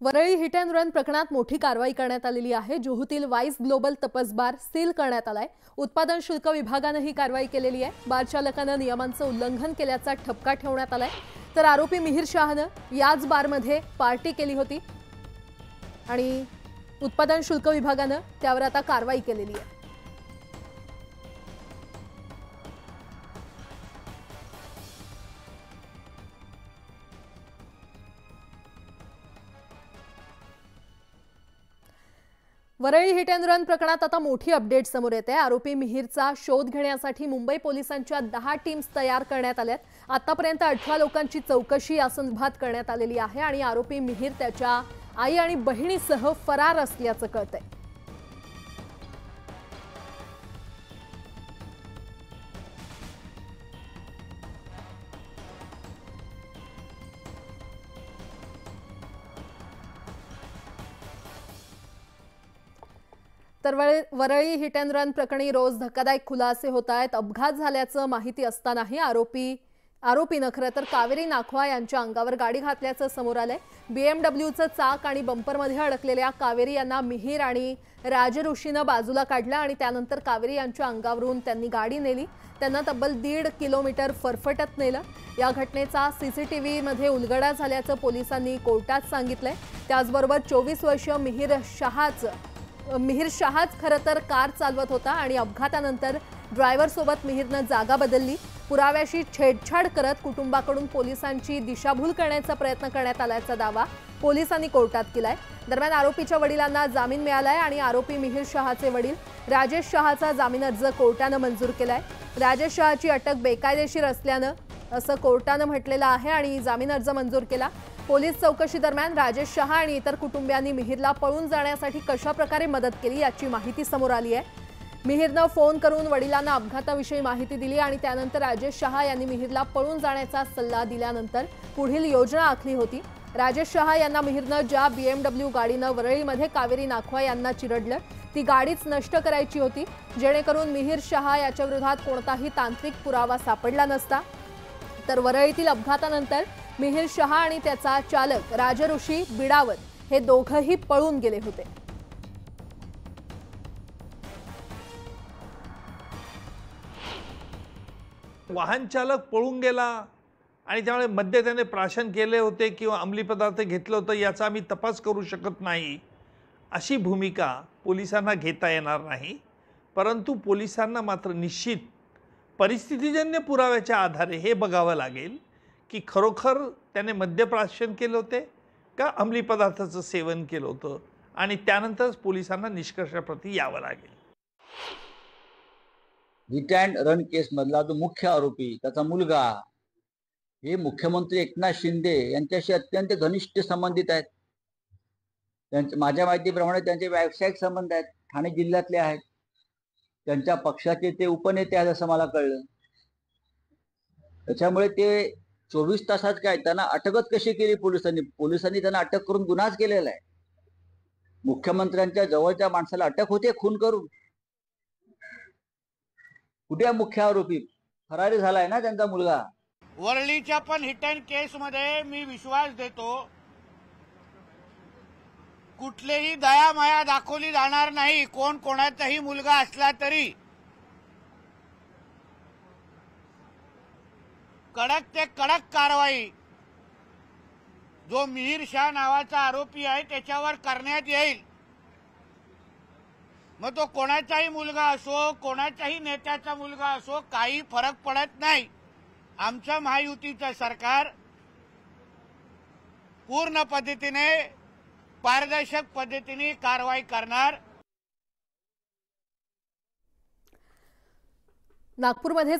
Worli hit and run प्रकरणात मोठी कारवाई करण्यात आलेली आहे. जुहूतील vice global tapas bar seal करण्यात आलाय. उत्पादन शुल्क विभागानं ही कारवाई केलेली आहे. बार चालकानं नियमांचं उल्लंघन केल्याचा ठपका ठेवण्यात आलाय. तर आरोपी मिहिर शहानं याच बारमध्ये पार्टी केली होती आणि उत्पादन शुल्क विभागानं त्यावर आता कारवाई केलेली आहे. वरळी हिट अँड रन प्रकरणात आता मोठी अपडेट समोर येते. आरोपी मिहिरचा शोध घेण्यासाठी मुंबई पोलिसांच्या दहा टीम्स तयार करण्यात आल्यात. आतापर्यंत अठरा लोकांची चौकशी या संदर्भात करण्यात आलेली आहे आणि आरोपी मिहिर त्याच्या आई आणि बहिणीसह फरार असल्याचं कळतंय. तर वरळी हिट अँड रन प्रकरणी रोज धक्कादायक खुलासे होत आहेत. अपघात झाल्याचं माहिती असतानाही आरोपी आरोपीनं खरं तर कावेरी नाखवा यांच्या अंगावर गाडी घातल्याचं समोर आलंय. बीएमडब्ल्यूचं चाक आणि बंपरमध्ये अडकलेल्या कावेरी यांना मिहीर आणि राजऋषीनं बाजूला काढलं आणि त्यानंतर कावेरी यांच्या अंगावरून त्यांनी गाडी नेली. त्यांना तब्बल दीड किलोमीटर फरफटत नेलं. या घटनेचा सी सी टी व्हीमध्ये उलगडा झाल्याचं पोलिसांनी कोर्टात सांगितलंय. त्याचबरोबर चोवीस वर्षीय मिहीर शहाचं मिहीर शहाच खरं तर कार चालवत होता आणि अपघातानंतर ड्रायव्हरसोबत मिहीरनं जागा बदलली. पुराव्याशी छेडछाड करत कुटुंबाकडून पोलिसांची दिशाभूल करण्याचा प्रयत्न करण्यात आल्याचा दावा पोलिसांनी कोर्टात केलाय. दरम्यान आरोपीच्या वडिलांना जामीन मिळालाय आणि आरोपी मिहीर शहाचे वडील राजेश शहाचा जामीन अर्ज कोर्टानं मंजूर केलाय. राजेश शहाची अटक बेकायदेशीर असल्यानं असं कोर्टानं म्हटलेलं आहे आणि जामीन अर्ज मंजूर केला. पोलीस चौकशी दरम्यान राजेश शहा आणि इतर कुटुंबियांनी मिहीरला पळून जाण्यासाठी कशा प्रकारे मदत केली याची माहिती समोर आली आहे. मिहीरनं फोन करून वडिलांना अपघाताविषयी माहिती दिली आणि त्यानंतर राजेश शहा यांनी मिहीरला पळून जाण्याचा सल्ला दिल्यानंतर पुढील योजना आखली होती. राजेश शहा यांना मिहीरनं ज्या बीएमडब्ल्यू गाडीनं वरळीमध्ये कावेरी नाखवा यांना चिरडलं ती गाडीच नष्ट करायची होती. जेणेकरून मिहीर शहा याच्या विरोधात कोणताही तांत्रिक पुरावा सापडला नसता. तर वरळीतील अपघातानंतर मिहीर शहा आणि त्याचा चालक राजऋषी बिडावत हे दोघंही पळून गेले होते. वाहन चालक पळून गेला आणि त्यामुळे मद्य त्याने प्राशन केले होते किंवा अंमली पदार्थ घेतलं होतं याचा आम्ही तपास करू शकत नाही. अशी भूमिका पोलिसांना घेता येणार नाही. परंतु पोलिसांना मात्र निश्चित परिस्थितीजन्य पुराव्याच्या आधारे हे बघावं लागेल. की खरोखर त्याने मद्यप्राशन केले होते का अंमली पदार्थाचं सेवन केलं होतं? आणि त्यानंतरच पोलिसांना निष्कर्षाप्रती यावं लागेल. हिट अँड रन केस मधला जो मुख्य आरोपी त्याचा मुलगा हे मुख्यमंत्री एकनाथ शिंदे यांच्याशी अत्यंत घनिष्ठ संबंधित आहेत. त्यांच्या माझ्या माहितीप्रमाणे त्यांचे व्यावसायिक संबंध आहेत ठाणे जिल्ह्यातले आहेत. त्यांच्या पक्षाचे ते उपनेते आहेत असं मला कळलं. त्याच्यामुळे ते चोवीस तासात काय त्यांना अटकच कशी केली पोलिसांनी? पोलिसांनी त्यांना अटक करून गुन्हाच केलेला आहे. मुख्यमंत्र्यांच्या जवळच्या माणसाला अटक होते खून करून. कुठे मुख्य आरोपी? फरारी झालाय ना त्यांचा मुलगा. वरळीच्या पण हिट अँड केस मध्ये मी विश्वास देतो कुठलेही दया माया दाखवली जाणार नाही. कोण कोणाचाही मुलगा असला तरी. कडक ते कडक कारवाई. जो मिहीर शाह नावाचा आरोपी आहे त्याच्यावर करण्यात येईल. मग तो कोणाचाही मुलगा असो कोणाच्याही नेत्याचा मुलगा असो काही फरक पडत नाही. आमच्या महायुतीचं सरकार पूर्ण पद्धतीने पारदर्शक पद्धतीने कारवाई करणार. नागपूरमध्ये